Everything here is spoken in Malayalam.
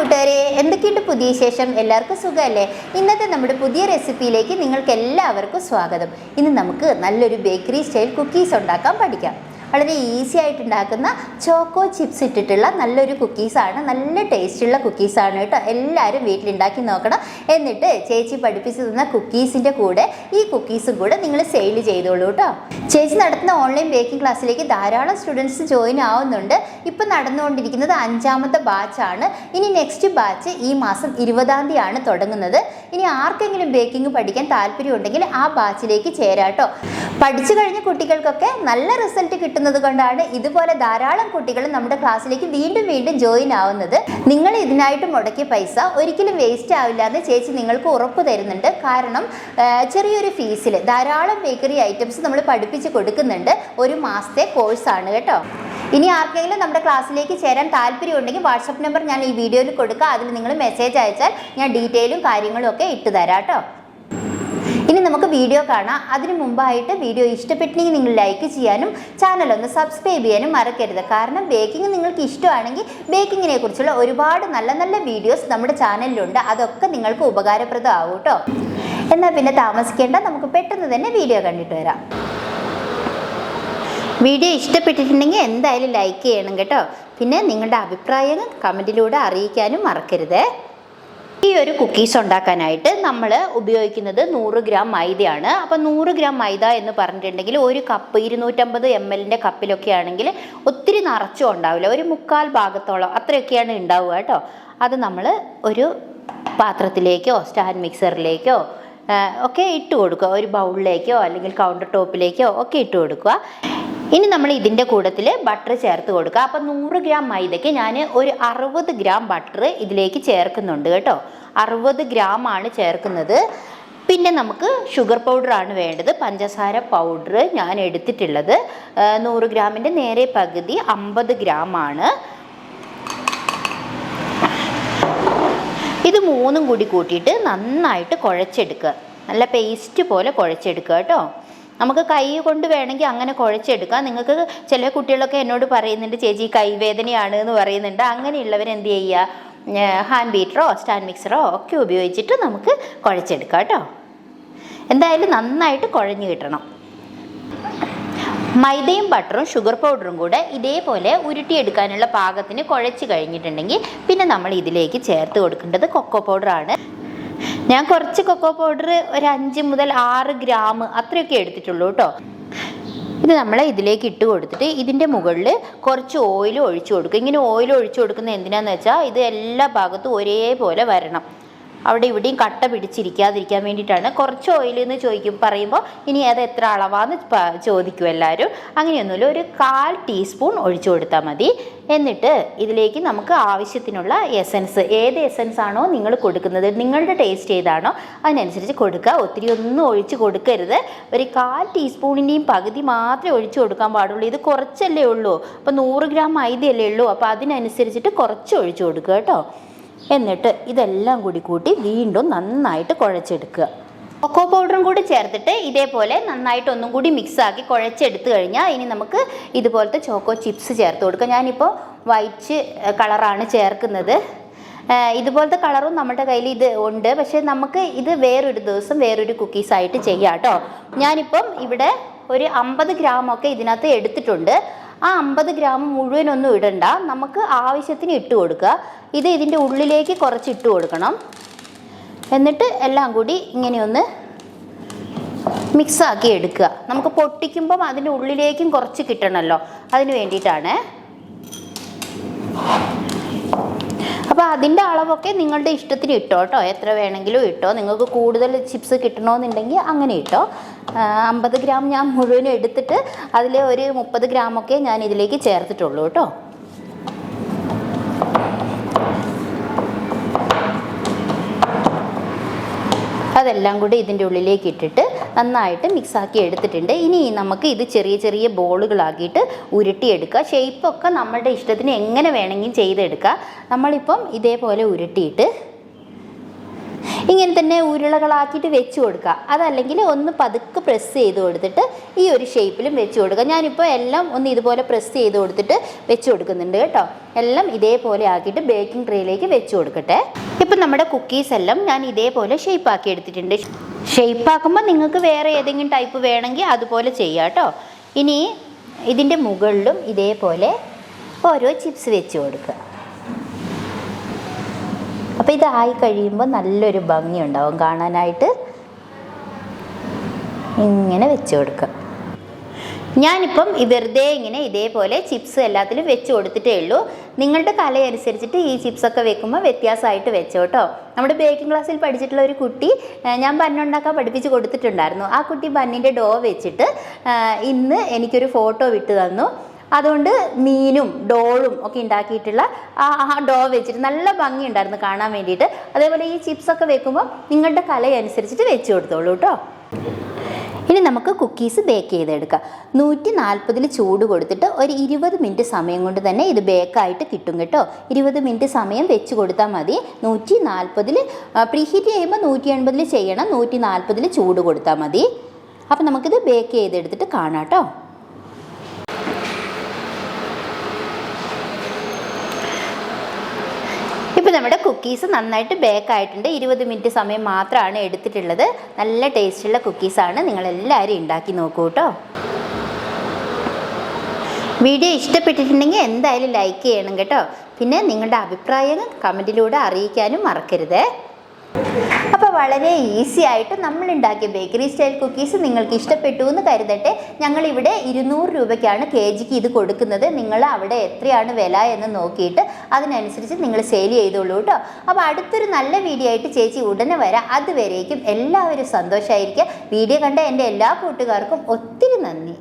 കൂട്ടുകാരെ എന്തൊക്കെയുണ്ട് പുതിയ ശേഷം എല്ലാവർക്കും സുഖമല്ലേ? ഇന്നത്തെ നമ്മുടെ പുതിയ റെസിപ്പിയിലേക്ക് നിങ്ങൾക്ക് എല്ലാവർക്കും സ്വാഗതം. ഇന്ന് നമുക്ക് നല്ലൊരു ബേക്കറി സ്റ്റൈൽ കുക്കീസ് ഉണ്ടാക്കാൻ പഠിക്കാം. വളരെ ഈസി ആയിട്ട് ഉണ്ടാക്കുന്ന ചോക്കോ ചിപ്സ് ഇട്ടിട്ടുള്ള നല്ലൊരു കുക്കീസാണ് നല്ല ടേസ്റ്റുള്ള കുക്കീസാണ് കേട്ടോ. എല്ലാവരും വീട്ടിലുണ്ടാക്കി നോക്കണം. എന്നിട്ട് ചേച്ചി പഠിപ്പിച്ചു തന്ന കുക്കീസിന്റെ കൂടെ ഈ കുക്കീസും കൂടെ നിങ്ങൾ സെയിൽ ചെയ്തോളൂ കേട്ടോ. ചേച്ചി നടത്തുന്ന ഓൺലൈൻ ബേക്കിംഗ് ക്ലാസ്സിലേക്ക് ധാരാളം സ്റ്റുഡൻസ് ജോയിൻ ആവുന്നുണ്ട്. ഇപ്പം നടന്നുകൊണ്ടിരിക്കുന്നത് അഞ്ചാമത്തെ ബാച്ചാണ് ഇനി നെക്സ്റ്റ് ബാച്ച് ഈ മാസം ഇരുപതാം തീയതിയാണ് തുടങ്ങുന്നത്. ഇനി ആർക്കെങ്കിലും ബേക്കിംഗ് പഠിക്കാൻ താല്പര്യമുണ്ടെങ്കിൽ ആ ബാച്ചിലേക്ക് ചേരാട്ടോ പഠിച്ചു കഴിഞ്ഞ കുട്ടികൾക്കൊക്കെ നല്ല റിസൾട്ട് കിട്ടുന്നത് കൊണ്ടാണ് ഇതുപോലെ ധാരാളം കുട്ടികൾ നമ്മുടെ ക്ലാസ്സിലേക്ക് വീണ്ടും വീണ്ടും ജോയിൻ ആവുന്നത്. നിങ്ങൾ ഇതിനായിട്ട് മുടക്കിയ പൈസ ഒരിക്കലും വേസ്റ്റ് ആവില്ല എന്ന് ചേച്ചി നിങ്ങൾക്ക് ഉറപ്പ് തരുന്നുണ്ട്. കാരണം ചെറിയൊരു ഫീസിൽ ധാരാളം ബേക്കറി ഐറ്റംസ് നമ്മൾ പഠിപ്പിച്ച് കൊടുക്കുന്നുണ്ട്. ഒരു മാസത്തെ കോഴ്സാണ് കേട്ടോ. ഇനി ആർക്കെങ്കിലും നമ്മുടെ ക്ലാസ്സിലേക്ക് ചേരാൻ താല്പര്യമുണ്ടെങ്കിൽ വാട്സപ്പ് നമ്പർ ഞാൻ ഈ വീഡിയോയിൽ കൊടുക്കുക അതിൽ നിങ്ങൾ മെസ്സേജ് അയച്ചാൽ ഞാൻ ഡീറ്റെയിലും കാര്യങ്ങളും ഒക്കെ ഇട്ട് തരാം കേട്ടോ. ഇനി നമുക്ക് വീഡിയോ കാണാം. അതിനു മുമ്പായിട്ട് വീഡിയോ ഇഷ്ടപ്പെട്ടെങ്കിൽ നിങ്ങൾ ലൈക്ക് ചെയ്യാനും ചാനൽ ഒന്ന് സബ്സ്ക്രൈബ് ചെയ്യാനും മറക്കരുത്. കാരണം ബേക്കിംഗ് നിങ്ങൾക്ക് ഇഷ്ടമാണെങ്കിൽ ബേക്കിങ്ങിനെ കുറിച്ചുള്ള ഒരുപാട് നല്ല നല്ല വീഡിയോസ് നമ്മുടെ ചാനലിലുണ്ട് അതൊക്കെ നിങ്ങൾക്ക് ഉപകാരപ്രദമാവും കേട്ടോ. എന്നാൽ പിന്നെ താമസിക്കേണ്ട നമുക്ക് പെട്ടെന്ന് തന്നെ വീഡിയോ കണ്ടിട്ട് വരാം. വീഡിയോ ഇഷ്ടപ്പെട്ടിട്ടുണ്ടെങ്കിൽ എന്തായാലും ലൈക്ക് ചെയ്യണം കേട്ടോ. പിന്നെ നിങ്ങളുടെ അഭിപ്രായങ്ങൾ കമന്റിലൂടെ അറിയിക്കാനും മറക്കരുതേ. ഈ ഒരു കുക്കീസ് ഉണ്ടാക്കാനായിട്ട് നമ്മൾ ഉപയോഗിക്കുന്നത് നൂറ് ഗ്രാം മൈദയാണ്. അപ്പോൾ നൂറ് ഗ്രാം മൈദ എന്ന് പറഞ്ഞിട്ടുണ്ടെങ്കിൽ ഒരു കപ്പ് ഇരുന്നൂറ്റമ്പത് എം എല്ലിന്റെ കപ്പിലൊക്കെ ആണെങ്കിൽ ഒത്തിരി നിറച്ചും ഉണ്ടാവില്ല. ഒരു മുക്കാൽ ഭാഗത്തോളം അത്രയൊക്കെയാണ് ഉണ്ടാവുക കേട്ടോ. അത് നമ്മൾ ഒരു പാത്രത്തിലേക്കോ സ്റ്റാൻഡ് മിക്സറിലേക്കോ ഒക്കെ ഇട്ട് കൊടുക്കുക. ഒരു ബൗളിലേക്കോ അല്ലെങ്കിൽ കൗണ്ടർ ടോപ്പിലേക്കോ ഒക്കെ ഇട്ട് കൊടുക്കുക. ഇനി നമ്മൾ ഇതിന്റെ കൂട്ടത്തിൽ ബട്ടർ ചേർത്ത് കൊടുക്കുക. അപ്പം നൂറ് ഗ്രാം മൈദയ്ക്ക് ഞാൻ ഒരു അറുപത് ഗ്രാം ബട്ടർ ഇതിലേക്ക് ചേർക്കുന്നുണ്ട് കേട്ടോ. അറുപത് ഗ്രാം ആണ് ചേർക്കുന്നത്. പിന്നെ നമുക്ക് ഷുഗർ പൗഡറാണ് വേണ്ടത്. പഞ്ചസാര പൗഡർ ഞാൻ എടുത്തിട്ടുള്ളത്. നൂറ് ഗ്രാമിന്റെ നേരെ പകുതി അമ്പത് ഗ്രാം ആണ്. ഇത് മൂന്നും കൂടി കൂട്ടിയിട്ട് നന്നായിട്ട് കുഴച്ചെടുക്കുക. നല്ല പേസ്റ്റ് പോലെ കുഴച്ചെടുക്കുക കേട്ടോ. നമുക്ക് കൈ കൊണ്ട് വേണമെങ്കിൽ അങ്ങനെ കുഴച്ചെടുക്കാം. നിങ്ങൾക്ക് ചില കുട്ടികളൊക്കെ എന്നോട് പറയുന്നുണ്ട് ചേച്ചി കൈവേദനയാണ് എന്ന് പറയുന്നുണ്ട്. അങ്ങനെയുള്ളവർ എന്ത് ചെയ്യുക? ഹാൻഡ് ബീറ്ററോ സ്റ്റാൻഡ് മിക്സറോ ഒക്കെ ഉപയോഗിച്ചിട്ട് നമുക്ക് കുഴച്ചെടുക്കാം കേട്ടോ. എന്തായാലും നന്നായിട്ട് കുഴഞ്ഞു കിട്ടണം. മൈദയും ബട്ടറും ഷുഗർ പൗഡറും കൂടെ ഇതേപോലെ ഉരുട്ടിയെടുക്കാനുള്ള പാകത്തിന് കുഴച്ച് കഴിഞ്ഞിട്ടുണ്ടെങ്കിൽ പിന്നെ നമ്മൾ ഇതിലേക്ക് ചേർത്ത് കൊടുക്കേണ്ടത് കൊക്കോ പൗഡറാണ് ഞാൻ കുറച്ച് കൊക്കോ പൗഡർ ഒരു അഞ്ച് മുതൽ ആറ് ഗ്രാം അത്രയൊക്കെ എടുത്തിട്ടുള്ളൂ കേട്ടോ. ഇത് നമ്മൾ ഇതിലേക്ക് ഇട്ട് കൊടുത്തിട്ട് ഇതിന്റെ മുകളിൽ കുറച്ച് ഓയിൽ ഒഴിച്ചു കൊടുക്കുക ഇങ്ങനെ ഓയിൽ ഒഴിച്ചു കൊടുക്കുന്നത് എന്തിനാന്ന് വെച്ചാൽ ഇത് എല്ലാ ഭാഗത്തും ഒരേപോലെ വരണം. അവിടെ ഇവിടെയും കട്ട പിടിച്ചിരിക്കാതിരിക്കാൻ വേണ്ടിയിട്ടാണ്. കുറച്ച് ഓയിൽ എന്ന് ചോദിക്കും പറയുമ്പോൾ ഇനി അത് എത്ര അളവാന്ന് ചോദിക്കും എല്ലാവരും. അങ്ങനെയൊന്നുമില്ല. ഒരു കാൽ ടീസ്പൂൺ ഒഴിച്ചു കൊടുത്താൽ മതി. എന്നിട്ട് ഇതിലേക്ക് നമുക്ക് ആവശ്യത്തിനുള്ള എസൻസ് ഏത് എസൻസ് ആണോ നിങ്ങൾ കൊടുക്കുന്നത് നിങ്ങളുടെ ടേസ്റ്റ് ഏതാണോ അതിനനുസരിച്ച് കൊടുക്കുക. ഒത്തിരി ഒന്നും ഒഴിച്ച് കൊടുക്കരുത്. ഒരു കാൽ ടീസ്പൂണിന്റെയും പകുതി മാത്രമേ ഒഴിച്ചു കൊടുക്കാൻ പാടുള്ളൂ. ഇത് കുറച്ചല്ലേ ഉള്ളൂ. അപ്പോൾ നൂറ് ഗ്രാം മൈദയല്ലേ ഉള്ളൂ. അപ്പോൾ അതിനനുസരിച്ചിട്ട് കുറച്ച് ഒഴിച്ചു കൊടുക്കുക കേട്ടോ. എന്നിട്ട് ഇതെല്ലാം കൂടി കൂട്ടി വീണ്ടും നന്നായിട്ട് കുഴച്ചെടുക്കുക. കൊക്കോ പൗഡറും കൂടി ചേർത്തിട്ട് ഇതേപോലെ നന്നായിട്ട് ഒന്നും കൂടി മിക്സ് ആക്കി കുഴച്ചെടുത്ത് കഴിഞ്ഞാൽ ഇനി നമുക്ക് ഇതുപോലത്തെ ചോക്കോ ചിപ്സ് ചേർത്ത് കൊടുക്കാം. ഞാനിപ്പോൾ വൈറ്റ് കളറാണ് ചേർക്കുന്നത്. ഇതുപോലത്തെ കളറും നമ്മുടെ കയ്യിൽ ഇത് ഉണ്ട്. പക്ഷേ നമുക്ക് ഇത് വേറൊരു ദിവസം വേറൊരു കുക്കീസായിട്ട് ചെയ്യാം കേട്ടോ. ഞാനിപ്പം ഇവിടെ ഒരു അമ്പത് ഗ്രാമൊക്കെ ഇതിനകത്ത് എടുത്തിട്ടുണ്ട്. ആ അമ്പത് ഗ്രാം മുഴുവനൊന്നും ഇടണ്ട. നമുക്ക് ആവശ്യത്തിന് ഇട്ട് കൊടുക്കുക. ഇത് ഇതിന്റെ ഉള്ളിലേക്ക് കുറച്ച് ഇട്ട് കൊടുക്കണം. എന്നിട്ട് എല്ലാം കൂടി ഇങ്ങനെയൊന്ന് മിക്സാക്കി എടുക്കുക. നമുക്ക് പൊട്ടിക്കുമ്പം അതിന്റെ ഉള്ളിലേക്കും കുറച്ച് കിട്ടണമല്ലോ. അതിന് വേണ്ടിയിട്ടാണ്. അപ്പോൾ അതിന്റെ അളവൊക്കെ നിങ്ങളുടെ ഇഷ്ടത്തിന് ഇട്ടോ കേട്ടോ എത്ര വേണമെങ്കിലും ഇട്ടോ? നിങ്ങൾക്ക് കൂടുതൽ ചിപ്സ് കിട്ടണമെന്നുണ്ടെങ്കിൽ അങ്ങനെ ഇട്ടോ. അമ്പത് ഗ്രാം ഞാൻ മുഴുവനും എടുത്തിട്ട് അതിൽ ഒരു മുപ്പത് ഗ്രാമൊക്കെ ഞാൻ ഇതിലേക്ക് ചേർത്തിട്ടുള്ളൂ കേട്ടോ അതെല്ലാം കൂടി ഇതിന്റെ ഉള്ളിലേക്ക് ഇട്ടിട്ട് നന്നായിട്ട് മിക്സാക്കി എടുത്തിട്ടുണ്ട്. ഇനി നമുക്ക് ഇത് ചെറിയ ചെറിയ ബോളുകളാക്കിയിട്ട് ഉരുട്ടിയെടുക്കുക. ഷേപ്പൊക്കെ നമ്മുടെ ഇഷ്ടത്തിന് എങ്ങനെ വേണമെങ്കിലും ചെയ്തെടുക്കുക നമ്മളിപ്പം ഇതേപോലെ ഉരുട്ടിയിട്ട് ഇങ്ങനെ തന്നെ ഉരുളകളാക്കിയിട്ട് വെച്ച് കൊടുക്കുക. അതല്ലെങ്കിൽ ഒന്ന് പതുക്കെ പ്രസ് ചെയ്ത് കൊടുത്തിട്ട് ഈ ഒരു ഷേപ്പിലും വെച്ച് കൊടുക്കുക. ഞാനിപ്പോൾ എല്ലാം ഒന്ന് ഇതുപോലെ പ്രസ് ചെയ്ത് കൊടുത്തിട്ട് വെച്ച് കൊടുക്കുന്നുണ്ട് കേട്ടോ. എല്ലാം ഇതേപോലെ ആക്കിയിട്ട് ബേക്കിംഗ് ട്രേയിലേക്ക് വെച്ച് കൊടുക്കട്ടെ. ഇപ്പം നമ്മുടെ കുക്കീസ് എല്ലാം ഞാൻ ഇതേപോലെ ഷേപ്പ് ആക്കി എടുത്തിട്ടുണ്ട്. ഷേപ്പ് ആക്കുമ്പോൾ നിങ്ങൾക്ക് വേറെ ഏതെങ്കിലും ടൈപ്പ് വേണമെങ്കിൽ അതുപോലെ ചെയ്യാം കേട്ടോ. ഇനി ഇതിന്റെ മുകളിലും ഇതേപോലെ ഓരോ ചിപ്സ് വെച്ച് കൊടുക്കുക. അപ്പോൾ ഇതായി കഴിയുമ്പോൾ നല്ലൊരു ഭംഗി ഉണ്ടാവും കാണാനായിട്ട്. ഇങ്ങനെ വെച്ച് കൊടുക്കുക. ഞാനിപ്പം വെറുതെ ഇങ്ങനെ ഇതേപോലെ ചിപ്സ് എല്ലാത്തിലും വെച്ച് കൊടുത്തിട്ടേ ഉള്ളൂ. നിങ്ങളുടെ കലയനുസരിച്ചിട്ട് ഈ ചിപ്സൊക്കെ വെക്കുമ്പോൾ വ്യത്യാസമായിട്ട് വെച്ചോ കേട്ടോ. നമ്മുടെ ബേക്കിംഗ് ക്ലാസ്സിൽ പഠിച്ചിട്ടുള്ള ഒരു കുട്ടി ഞാൻ ബന്നുണ്ടാക്കാൻ പഠിപ്പിച്ച് കൊടുത്തിട്ടുണ്ടായിരുന്നു. ആ കുട്ടി ബന്നിന്റെ ഡോ വെച്ചിട്ട് ഇന്ന് എനിക്കൊരു ഫോട്ടോ വിട്ട് തന്നു. അതുകൊണ്ട് മീനും ഡോളും ഒക്കെ ഉണ്ടാക്കിയിട്ടുള്ള ആ ആ ഡോ വെച്ചിട്ട് നല്ല ഭംഗി ഉണ്ടായിരുന്നു കാണാൻ വേണ്ടിയിട്ട്. അതേപോലെ ഈ ചിപ്സൊക്കെ വെക്കുമ്പോൾ നിങ്ങളുടെ കലയനുസരിച്ചിട്ട് വെച്ച് കൊടുത്തോളൂ കേട്ടോ. ഇനി നമുക്ക് കുക്കീസ് ബേക്ക് ചെയ്തെടുക്കാം. നൂറ്റി നാൽപ്പതിൽ ചൂട് കൊടുത്തിട്ട് ഒരു ഇരുപത് മിനിറ്റ് സമയം കൊണ്ട് തന്നെ ഇത് ബേക്കായിട്ട് കിട്ടും കേട്ടോ. ഇരുപത് മിനിറ്റ് സമയം വെച്ച് കൊടുത്താൽ മതി. നൂറ്റി നാൽപ്പതിൽ പ്രീഹീറ്റ് ചെയ്യുമ്പോൾ നൂറ്റി എൺപതിൽ ചെയ്യണം. നൂറ്റി നാൽപ്പതിൽ ചൂട് കൊടുത്താൽ മതി. അപ്പം നമുക്കിത് ബേക്ക് ചെയ്തെടുത്തിട്ട് കാണാം കേട്ടോ. ഇപ്പോൾ നമ്മുടെ കുക്കീസ് നന്നായിട്ട് ബേക്ക് ആയിട്ടുണ്ട്. ഇരുപത് മിനിറ്റ് സമയം മാത്രമാണ് എടുത്തിട്ടുള്ളത്. നല്ല ടേസ്റ്റുള്ള കുക്കീസാണ് നിങ്ങളെല്ലാവരും ഉണ്ടാക്കി നോക്കൂ കേട്ടോ വീഡിയോ ഇഷ്ടപ്പെട്ടിട്ടുണ്ടെങ്കിൽ എന്തായാലും ലൈക്ക് ചെയ്യണം കേട്ടോ. പിന്നെ നിങ്ങളുടെ അഭിപ്രായങ്ങൾ കമന്റിലൂടെ അറിയിക്കാനും മറക്കരുത്. അപ്പോൾ വളരെ ഈസി ആയിട്ട് നമ്മൾ ഉണ്ടാക്കിയ ബേക്കറി സ്റ്റൈൽ കുക്കീസ് നിങ്ങൾക്ക് ഇഷ്ടപ്പെട്ടു എന്ന് കരുതട്ടെ. ഞങ്ങളിവിടെ ഇരുന്നൂറ് രൂപയ്ക്കാണ് കെ ജിക്ക് ഇത് കൊടുക്കുന്നത്. നിങ്ങൾ അവിടെ എത്രയാണ് വില എന്ന് നോക്കിയിട്ട് അതിനനുസരിച്ച് നിങ്ങൾ സെയിൽ ചെയ്തോളൂ കേട്ടോ. അപ്പോൾ അടുത്തൊരു നല്ല വീഡിയോ ആയിട്ട് ചേച്ചി ഉടനെ വരാം. അതുവരേക്കും എല്ലാവരും സന്തോഷമായിരിക്കുക വീഡിയോ കണ്ട എന്റെ എല്ലാ കൂട്ടുകാർക്കും ഒത്തിരി നന്ദി.